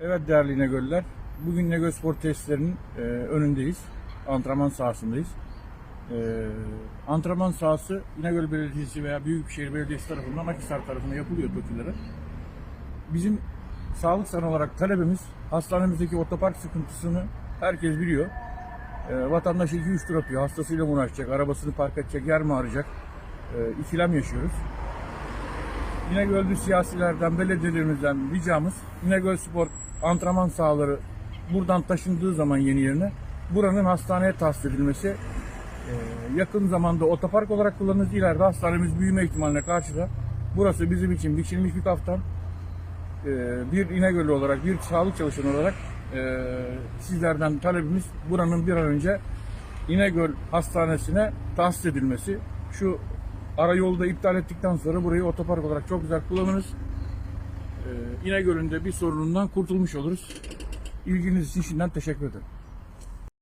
Evet değerli İnegöller, bugün İnegöl Spor Tesislerinin e, önündeyiz. Antrenman sahasındayız. E, antrenman sahası İnegöl Belediyesi veya Büyükşehir Belediyesi tarafından Akhisar tarafına yapılıyor TOKİ'lere. Bizim sağlık sana olarak talebimiz hastanemizdeki otopark sıkıntısını herkes biliyor. E, vatandaş 2-3 tur atıyor, hastasıyla uğraşacak, arabasını park edecek, yer mi arayacak? E, ikilem yaşıyoruz. İnegöl'lü siyasilerden, belediyelerimizden ricamız İnegöl Spor antrenman sahaları buradan taşındığı zaman yeni yerine buranın hastaneye tahsis edilmesi Ee, yakın zamanda otopark olarak kullanırız. İleride hastanemiz büyüme ihtimaline karşı da burası bizim için biçilmiş bir kaftan. Ee, bir İnegöl'lü olarak, bir sağlık çalışanı olarak e, sizlerden talebimiz buranın bir an önce İnegöl Hastanesi'ne tahsis edilmesi. Şu ara yolda iptal ettikten sonra burayı otopark olarak çok güzel kullanırız. Ee, İnegöl'ün de bir sorunundan kurtulmuş oluruz. İlginiz için şimdiden teşekkür ederim.